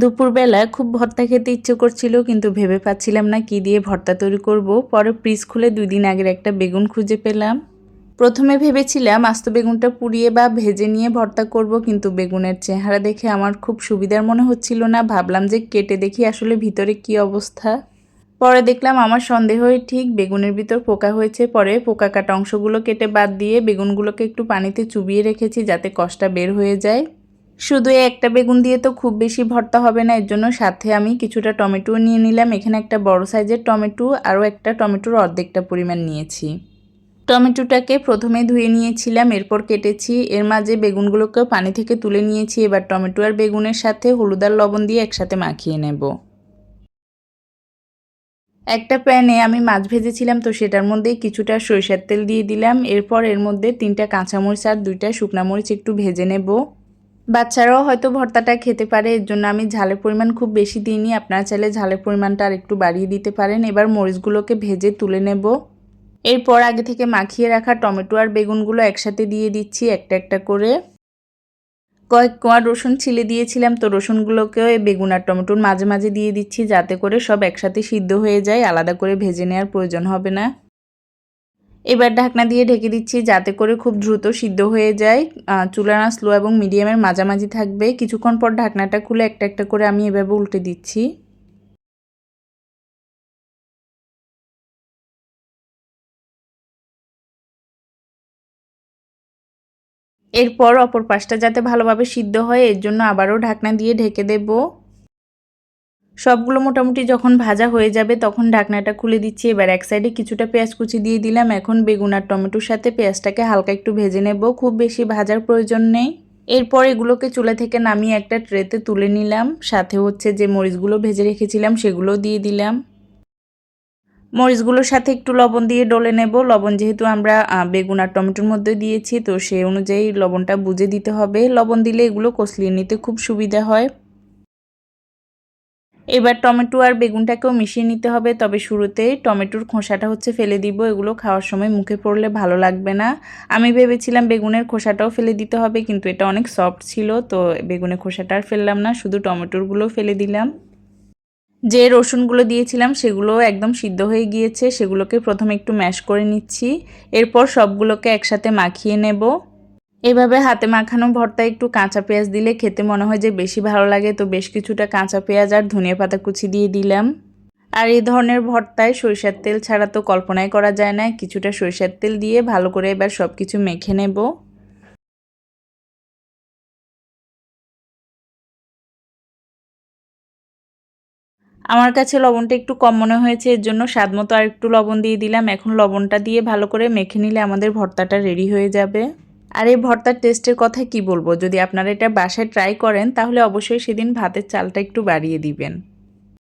দুপুরবেলা খুব ভর্তা খেতে ইচ্ছে করছিল, কিন্তু ভেবে পাচ্ছিলাম না কি দিয়ে ভর্তা তৈরি করব। পরে ফ্রিজ খুলে দুই দিন আগের একটা বেগুন খুঁজে পেলাম। প্রথমে ভেবেছিলাম আস্ত বেগুনটা পুড়িয়ে বা ভেজে নিয়ে ভর্তা করব, কিন্তু বেগুনের চেহারা দেখে আমার খুব সুবিধার মনে হচ্ছিল না। ভাবলাম যে কেটে দেখি আসলে ভিতরে কি অবস্থা। পরে দেখলাম আমার সন্দেহই ঠিক, বেগুনের ভিতর পোকা হয়েছে। পরে পোকা কাটা অংশগুলো কেটে বাদ দিয়ে বেগুনগুলোকে একটু পানিতে চুবিয়ে রেখেছি যাতে কষটা বের হয়ে যায়। শুধু একটা বেগুন দিয়ে তো খুব বেশি ভর্তা হবে না, এর জন্য সাথে আমি কিছুটা টমেটো নিয়ে নিলাম। এখানে একটা বড় সাইজের টমেটো, আরও একটা টমেটোর অর্ধেকটা পরিমাণ নিয়েছি। টমেটোটাকে প্রথমে ধুয়ে নিয়েছিলাম, এরপর কেটেছি। এর মাঝে বেগুনগুলোকেও পানি থেকে তুলে নিয়েছি। এবার টমেটো আর বেগুনের সাথে হলুদ আর লবণ দিয়ে একসাথে মাখিয়ে নেব। একটা প্যানে আমি মাছ ভেজেছিলাম, তো সেটার মধ্যে কিছুটা সরিষার তেল দিয়ে দিলাম। এরপর এর মধ্যে তিনটা কাঁচামরিচ আর দুইটা শুকনামরিচ একটু ভেজে নেব। বাচ্চারাও হয়তো ভর্তাটা খেতে পারে, এর জন্য আমি ঝালের পরিমাণ খুব বেশি দিইনি। আপনারা চাইলে ঝালের পরিমাণটা আর একটু বাড়িয়ে দিতে পারেন। এবার মরিচগুলোকে ভেজে তুলে নেব। এরপর আগে থেকে মাখিয়ে রাখা টমেটো আর বেগুনগুলো একসাথে দিয়ে দিচ্ছি একটা একটা করে। কয়েক কোয়া রসুন ছিলে দিয়েছিলাম, তো রসুনগুলোকেও এই বেগুন আর টমেটোর মাঝে মাঝে দিয়ে দিচ্ছি, যাতে করে সব একসাথে সিদ্ধ হয়ে যায়। আলাদা করে ভেজে নেওয়ার প্রয়োজন হবে না। এবার ঢাকনা দিয়ে ঢেকে দিচ্ছি যাতে করে খুব দ্রুত সিদ্ধ হয়ে যায়। চুলানা স্লো এবং মিডিয়ামের মাঝামাঝি থাকবে। কিছুক্ষণ পর ঢাকনাটা খুলে একটা একটা করে আমি এভাবে উল্টে দিচ্ছি। এরপর অপর পাশটা যাতে ভালোভাবে সিদ্ধ হয়, এর জন্য আবারও ঢাকনা দিয়ে ঢেকে দেব। সবগুলো মোটামুটি যখন ভাজা হয়ে যাবে তখন ঢাকনাটা খুলে দিচ্ছি। এবার এক সাইডে কিছুটা পেঁয়াজ কুচি দিয়ে দিলাম। এখন বেগুন আর টমেটোর সাথে পেঁয়াজটাকে হালকা একটু ভেজে নেব। খুব বেশি ভাজার প্রয়োজন নেই। এরপর এগুলোকে চুলা থেকে নামিয়ে একটা ট্রেতে তুলে নিলাম। সাথে হচ্ছে যে মরিচগুলো ভেজে রেখেছিলাম সেগুলো দিয়ে দিলাম। মরিচগুলোর সাথে একটু লবণ দিয়ে ডলে নেব। লবণ যেহেতু আমরা বেগুন আর টমেটোর মধ্যে দিয়েছি, তো সেই অনুযায়ী লবণটা বুঝে দিতে হবে। লবণ দিলে এগুলো কষলিয়ে নিতে খুব সুবিধা হয়। এবার টমেটো আর বেগুনটাকেও মিশিয়ে নিতে হবে, তবে শুরুতেই টমেটোর খোসাটা হচ্ছে ফেলে দিব। এগুলো খাওয়ার সময় মুখে পড়লে ভালো লাগবে না। আমি ভেবেছিলাম বেগুনের খোসাটাও ফেলে দিতে হবে, কিন্তু এটা অনেক সফট ছিল, তো বেগুনের খোসাটা আর ফেললাম না, শুধু টমেটোরগুলো ফেলে দিলাম। যে রসুনগুলো দিয়েছিলাম সেগুলো একদম সিদ্ধ হয়ে গিয়েছে, সেগুলোকে প্রথমে একটু ম্যাশ করে নিচ্ছি। এরপর সবগুলোকে একসাথে মাখিয়ে নেব। এভাবে হাতে মাখানো ভর্তা একটু কাঁচা পেঁয়াজ দিলে খেতে মনে হয় যে বেশি ভালো লাগে। তো বেশ কিছুটা কাঁচা পেঁয়াজ আর ধনিয়া পাতা কুচি দিয়ে দিলাম। আর এই ধরনের ভর্তায় সরিষার তেল ছাড়া তো কল্পনাই করা যায় না। কিছুটা সরিষার তেল দিয়ে ভালো করে এবার সব কিছু মেখে নেব। আমার কাছে লবণটা একটু কম মনে হয়েছে, এর জন্য স্বাদ মতো আর একটু লবণ দিয়ে দিলাম। এখন লবণটা দিয়ে ভালো করে মেখে নিলে আমাদের ভর্তাটা রেডি হয়ে যাবে। আর এই ভর্তার টেস্টের কথা কি বলব? যদি আপনারা এটা বাসায় ট্রাই করেন, তাহলে অবশ্যই সেদিন ভাতের চালটা একটু বাড়িয়ে দিবেন।